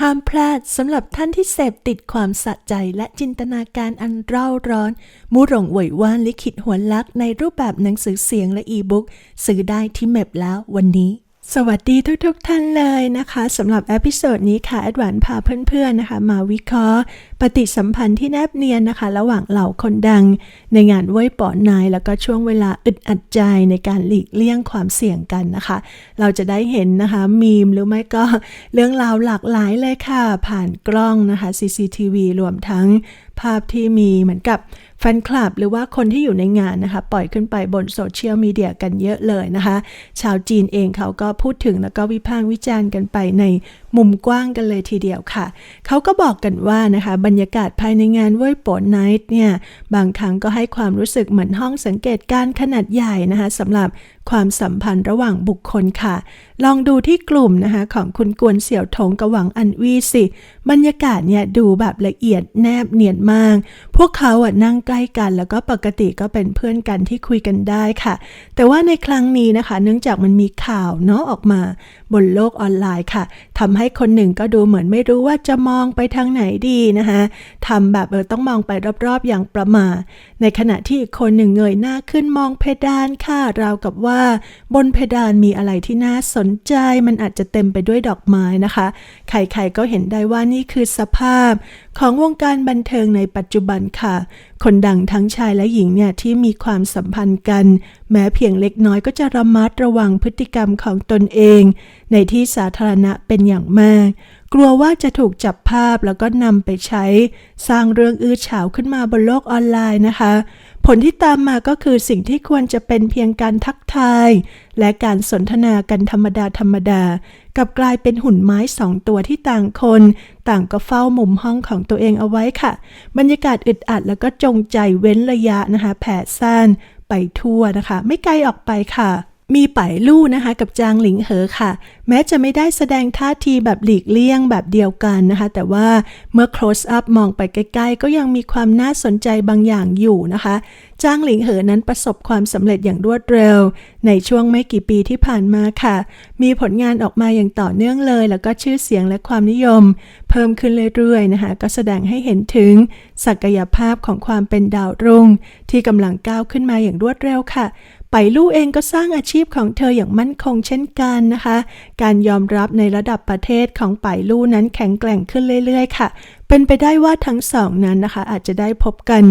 ห้ามพลาดสำหรับท่านที่เสพติดความสะใจและจินตนาการอันเร่าร้อน มูหลงเหวยว่านลิขิตหัวลักในรูปแบบหนังสือเสียงและอีบุ๊กซื้อได้ที่เมบแล้ววันนี้ สวัสดีทุกๆทท่านเลยนะคะสำหรับเอพิโซดนี้ค่ะแอดวานพาเพื่อนๆนะคะ มาวิเคราะห์ ปฏิสัมพันธ์ที่แนบเนียนนะคะ ระหว่างเหล่าคนดัง ในงานเว้ยปอนาย แล้วก็ช่วงเวลาอึดอัดใจในการหลีกเลี่ยงความเสี่ยงกันนะคะ เราจะได้เห็นนะคะ มีมหรือไม่ก็เรื่องราวหลากหลายเลยค่ะ ผ่านกล้องนะคะ CCTV รวมทั้งภาพที่มีเหมือนกับแฟนคลับ หรือว่าคนที่อยู่ในงานนะคะ ปล่อยขึ้นไปบนโซเชียลมีเดียกันเยอะเลยนะคะ ชาวจีนเองเขาก็พูดถึงแล้วก็วิพากษ์วิจารณ์กันไปในมุมกว้างกันเลยทีเดียวค่ะ เขาก็บอกกันว่านะคะ บรรยากาศภายในงานเว้ยโปนไนท์เนี่ย บางครั้งก็ให้ความรู้สึกเหมือนห้องสังเกตการณ์ขนาดใหญ่นะคะสำหรับความสัมพันธ์ระหว่างบุคคลค่ะ ลองดูที่กลุ่มนะคะของคุณกวนเสี่ยวถงกหวังอันวีสิ บรรยากาศเนี่ยดูแบบละเอียดแนบเนียนมาก พวกเขาอะนั่งใกล้กัน แล้วก็ปกติก็เป็นเพื่อนกันที่คุยกันได้ค่ะ แต่ว่าในครั้งนี้นะคะ เนื่องจากมันมีข่าวเนาะออกมาบนโลกออนไลน์ค่ะทำให้คนหนึ่งก็ดูเหมือนไม่รู้ว่าจะมองไปทางไหนดีนะคะทำแบบเออต้องมองไปรอบๆอย่างประมา ในขณะที่อีกคนหนึ่งเงยหน้าขึ้นมองเพดานค่ะราวกับว่า บนเพดานมีอะไรที่น่าสนใจ มันอาจจะเต็มไปด้วยดอกไม้นะคะ ใครๆก็เห็นได้ว่านี่คือสภาพ ของวงการบันเทิงในปัจจุบันค่ะ คนดังทั้งชายและหญิงเนี่ยที่มีความสัมพันธ์กัน แม้เพียงเล็กน้อยก็จะระมัดระวังพฤติกรรมของตนเอง ในที่สาธารณะเป็นอย่างมาก กลัวว่าจะถูกจับภาพแล้วก็นำไปใช้ สร้างเรื่องอื้อฉาวขึ้นมาบนโลกออนไลน์นะคะ ผลที่ตามมาก็คือสิ่งที่ควรจะเป็นเพียงการทักทาย และการสนทนากันธรรมดาธรรมดา กับกลายเป็นหุ่นไม้สองตัวที่ต่างคน ต่างก็เฝ้ามุมห้องของตัวเองเอาไว้ค่ะ บรรยากาศอึดอัดแล้วก็จงใจเว้นระยะนะคะ แผ่ซ่านไปทั่วนะคะ ไม่ไกลออกไปค่ะ มีป่ายลู่นะคะกับจางหลิงเหอค่ะ แม้จะไม่ได้แสดงท่าทีแบบหลีกเลี่ยงแบบเดียวกันนะคะ แต่ว่าเมื่อ close up มองไปใกล้ๆ ก็ยังมีความน่าสนใจบางอย่างอยู่นะคะ จางหลิงเหอนั้นประสบความสำเร็จอย่างรวดเร็ว ในช่วงไม่กี่ปีที่ผ่านมาค่ะ มีผลงานออกมาอย่างต่อเนื่องเลย แล้วก็ชื่อเสียงและความนิยม เพิ่มขึ้นเรื่อยๆนะคะ ก็แสดงให้เห็นถึง ศักยภาพของความเป็นดาวรุ่งที่กำลังก้าวขึ้นมาอย่างรวดเร็วค่ะ ไปลู่เองก็สร้างอาชีพของเธออย่างมั่นคงเช่นกันนะคะ การยอมรับในระดับประเทศของไปลู่นั้นแข็งแกร่งขึ้นเรื่อย ๆ ค่ะ เป็นไปได้ว่าทั้งสองนั้นนะคะ อาจจะได้พบกัน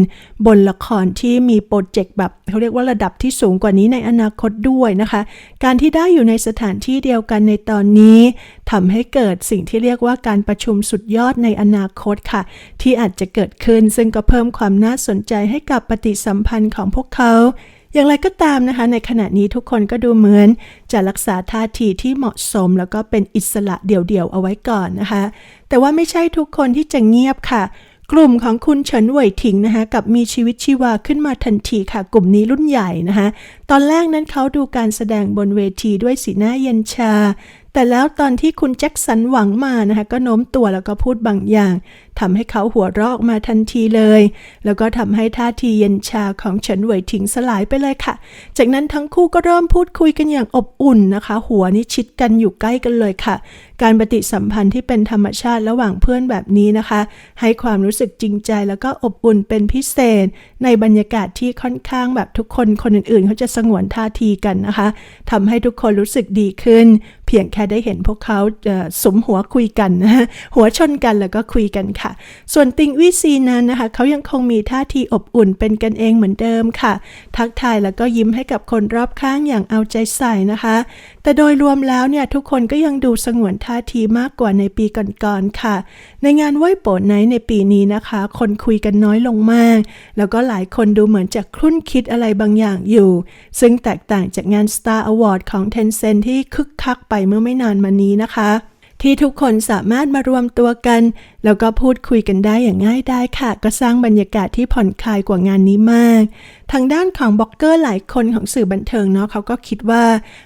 บนละครที่มีโปรเจกต์แบบเขาเรียกว่าระดับที่สูงกว่านี้ในอนาคตด้วยนะคะ การที่ได้อยู่ในสถานที่เดียวกันในตอนนี้ทำให้เกิดสิ่งที่เรียกว่าการประชุมสุดยอดในอนาคตค่ะ ที่อาจจะเกิดขึ้นซึ่งก็เพิ่มความน่าสนใจให้กับปฏิสัมพันธ์ของพวกเขา อย่างไรก็ตามนะคะ ในขณะนี้ทุกคนก็ดูเหมือน จะรักษาท่าทีที่เหมาะสม แล้วก็เป็นอิสระเดี่ยวๆเอาไว้ก่อนนะคะ แต่ว่าไม่ใช่ทุกคนที่จะเงียบค่ะกลุ่มของคุณเฉินเหวยถิงนะคะกับมีชีวิตชีวาขึ้นมาทันทีค่ะ กลุ่มนี้รุ่นใหญ่นะคะ ตอนแรกนั้นเขาดูการแสดงบนเวทีด้วยสีหน้าเย็นชา แต่แล้วตอนที่คุณแจ็คสันหวังมานะคะก็โน้มตัวแล้วก็พูดบางอย่างทำให้เขาหัวเราะออกมาทันทีเลย แล้วก็ทำให้ท่าทีเย็นชาของเฉินเหวยถิงสลายไปเลยค่ะ จากนั้นทั้งคู่ก็เริ่มพูดคุยกันอย่างอบอุ่นนะคะ หัวนี่ชิดกันอยู่ใกล้กันเลยค่ะ การปฏิสัมพันธ์ที่เป็นธรรมชาติระหว่างเพื่อนแบบนี้นะคะ ให้ความรู้สึกจริงใจแล้วก็อบอุ่นเป็นพิเศษ ในบรรยากาศที่ค่อนข้างแบบทุกคนคนอื่นๆ เขาจะสงวนท่าทีกันนะคะทำให้ทุกคนรู้สึกดีขึ้น เพียงแค่ได้เห็นพวกเขาสมหัวคุยกันนะหัวชนกันแล้วก็คุยกันค่ะ ส่วนติงวิซีนั้นนะคะเขายังคงมีท่าทีอบอุ่นเป็นกันเองเหมือนเดิมค่ะ ทักทายแล้วก็ยิ้มให้กับคนรอบข้างอย่างเอาใจใส่นะคะ แต่โดยรวมแล้วเนี่ยทุกคนก็ยังดูสงวนท่าทีมากกว่าในปีก่อนๆค่ะ ในงานไหว้โปรดไนในปีนี้นะคะ คนคุยกันน้อยลงมาก แล้วก็หลายคนดูเหมือนจะครุ่นคิดอะไรบางอย่างอยู่ ซึ่งแตกต่างจากงาน Star Award ของ Tencent ที่คึกคักไปเมื่อไม่นานมานี้นะคะ ที่ทุกคนสามารถมารวมตัวกัน แล้วก็พูดคุยกันได้อย่างง่ายได้ค่ะ ก็สร้างบรรยากาศที่ผ่อนคลายกว่างานนี้มาก ทางด้านของบล็อกเกอร์หลายคนของสื่อบันเทิงเนาะเขาก็คิดว่า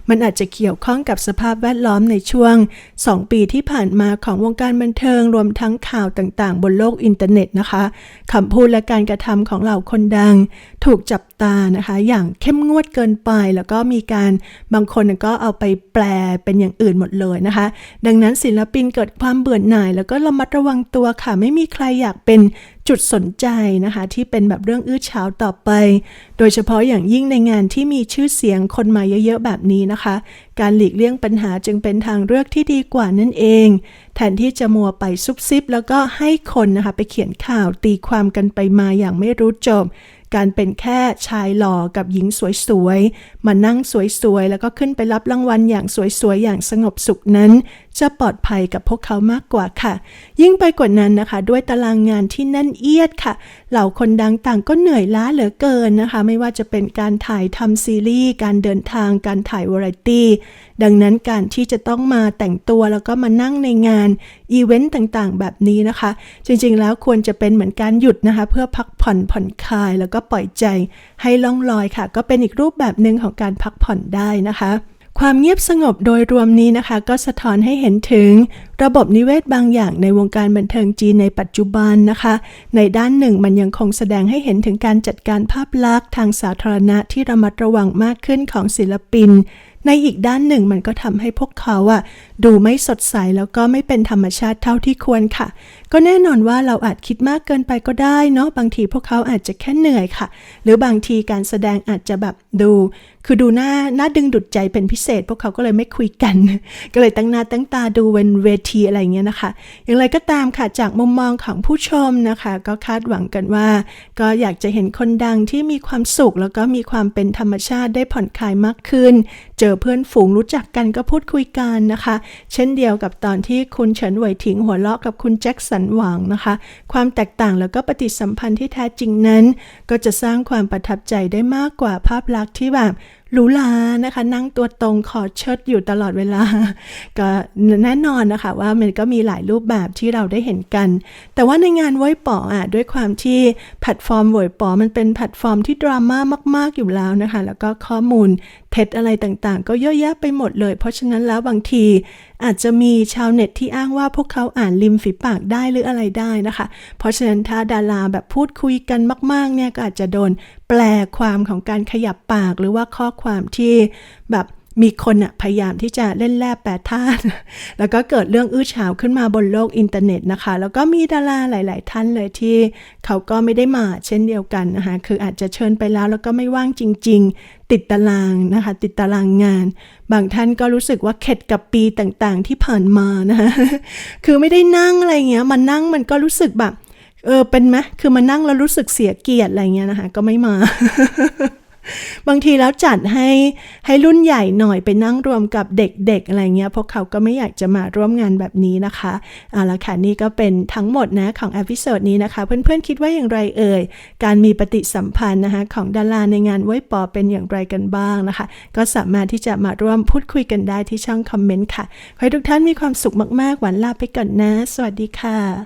มันอาจจะเกี่ยวข้องกับสภาพแวดล้อมในช่วง 2 ปีที่ผ่านมาของวงการบันเทิงรวมทั้งข่าวต่างๆ บนโลกอินเทอร์เน็ตนะคะคำพูดและการกระทำของเหล่าคนดัง ถูกจับตานะคะ อย่างเข้มงวดเกินไป แล้วก็มีการบางคนก็เอาไปแปลเป็นอย่างอื่นหมดเลยนะคะ ดังนั้นศิลปินเกิดความเบื่อหน่าย แล้วก็ระมัดระวังตัวค่ะไม่มีใครอยากเป็น จุดสนใจนะคะ ที่เป็นแบบเรื่องอื้อฉาวต่อไป โดยเฉพาะอย่างยิ่งในงานที่มีชื่อเสียงคนมาเยอะๆแบบนี้นะคะ การหลีกเลี่ยงปัญหาจึงเป็นทางเลือกที่ดีกว่านั่นเอง แทนที่จะมัวไปซุบซิบ แล้วก็ให้คนนะคะไปเขียนข่าวตีความกันไปมาอย่างไม่รู้จบ การเป็นแค่ชายหล่อกับหญิงสวยๆ มานั่งสวยๆ แล้วก็ขึ้นไปรับรางวัลอย่างสวยๆ อย่างสงบสุขนั้น จะปลอดภัยกับพวกเขามากกว่าค่ะ ยิ่งไปกว่านั้นนะคะ ด้วยตารางงานที่แน่นเอียดค่ะเหล่าคนดังต่างก็เหนื่อยล้าเหลือเกินนะคะ ไม่ว่าจะเป็นการถ่ายทำซีรีส์การเดินทางการถ่ายวาไรตี้ดังนั้นการที่จะต้องมาแต่งตัวแล้วก็มานั่งในงานอีเวนต์ต่างๆ แบบนี้นะคะ จริงๆแล้วควรจะเป็นเหมือนการหยุดนะคะ เพื่อพักผ่อนผ่อนคลาย แล้วก็ปล่อยใจให้ล่องลอยค่ะ ก็เป็นอีกรูปแบบหนึ่งของการพักผ่อนได้นะคะ ความเงียบสงบโดยรวมนี้นะคะ ก็สะท้อนให้เห็นถึง ระบบนิเวศบางอย่างในวงการบันเทิงจีนในปัจจุบันนะคะ ในด้านหนึ่งมันยังคงแสดงให้เห็นถึงการจัดการภาพลักษณ์ทางสาธารณะที่ระมัดระวังมากขึ้นของศิลปิน ในอีกด้านหนึ่งมันก็ทำให้พวกเขาอะดูไม่สดใสแล้วก็ไม่เป็นธรรมชาติเท่าที่ควรค่ะก็แน่นอนว่าเราอาจคิดมากเกินไปก็ได้เนาะบางทีพวกเขาอาจจะแค่เหนื่อยค่ะ หรือบางทีการแสดงอาจจะแบบดู คือดูหน้าหน้าดึงดูดใจเป็นพิเศษ พวกเขาก็เลยไม่คุยกัน ก็เลยตั้งหน้าตั้งตาดูเวนเวทีอะไรเงี้ยนะคะ อย่างไรก็ตามค่ะจากมุมมองของผู้ชมนะคะ ก็คาดหวังกันว่า ก็อยากจะเห็นคนดังที่มีความสุข แล้วก็มีความเป็นธรรมชาติได้ผ่อนคลายมากขึ้น เจอเพื่อนฝูงรู้จักกันก็พูดคุยกันนะคะ เช่นเดียวกับตอนที่คุณเฉินหวยถิงหัวเราะกับคุณแจ็คสันหวังนะคะ ความแตกต่างแล้วก็ปฏิสัมพันธ์ที่แท้จริงนั้น ก็จะสร้างความประทับใจได้มากกว่าภาพลักษณ์ที่แบบ หรูหรานะคะ นั่งตัวตรงขอเชิดอยู่ตลอดเวลา ก็แน่นอนนะคะว่ามันก็มีหลายรูปแบบที่เราได้เห็นกัน แต่ว่าในงานไว้ป๋ออะด้วยความที่แพลตฟอร์มไว้ป๋อมันเป็นแพลตฟอร์มที่ดราม่ามากๆอยู่แล้วนะคะ แล้วก็ข้อมูลเท็จอะไรต่างๆ ก็เยอะแยะไปหมดเลย เพราะฉะนั้นแล้วบางทีอาจจะมีชาวเน็ตที่อ้างว่าพวกเขาอ่านริมฝีปากได้หรืออะไรได้นะคะ เพราะฉะนั้นถ้าดาราแบบพูดคุยกันมาก ๆ เนี่ยก็อาจจะโดนแปลความของการขยับปากหรือว่าข้อความที่แบบมีคนอะพยายามที่จะเล่นแร่แปรธาตุแล้วก็เกิดเรื่องอื้อฉาวขึ้นมาบนโลกอินเทอร์เน็ตนะคะ แล้วก็มีดาราหลาย ๆ ท่านเลยที่เขาก็ไม่ได้มาเช่นเดียวกันนะคะ คืออาจจะเชิญไปแล้วแล้วก็ไม่ว่างจริง ๆ ติดตารางนะคะ ติดตารางงาน บางท่านก็รู้สึกว่าเข็ดกับปีต่างๆ ที่ผ่านมานะคะคือไม่ได้นั่งอะไรเงี้ยมันนั่งมันก็รู้สึกแบบ เออเป็นไหมคือมานั่งแล้วรู้สึกเสียเกียรติอะไรเงี้ยนะคะ ก็ไม่มา บางทีแล้วจัดให้ให้รุ่นใหญ่หน่อยไปนั่งรวมกับเด็กๆอะไรเงี้ยพวกเขาก็ไม่อยากจะมาร่วมงานแบบนี้นะคะเอาละค่ะนี่ก็เป็นทั้งหมดนะของอพิโซดนี้นะคะ เพื่อนๆคิดว่าอย่างไรเอ่ย การมีปฏิสัมพันธ์นะคะของดาราในงานไว้ปอเป็นอย่างไรกันบ้างนะคะ ก็สามารถที่จะมาร่วมพูดคุยกันได้ที่ช่องคอมเมนต์ค่ะขอให้ทุกท่านมีความสุขมากๆหวันลาไปก่อนนะ สวัสดีค่ะ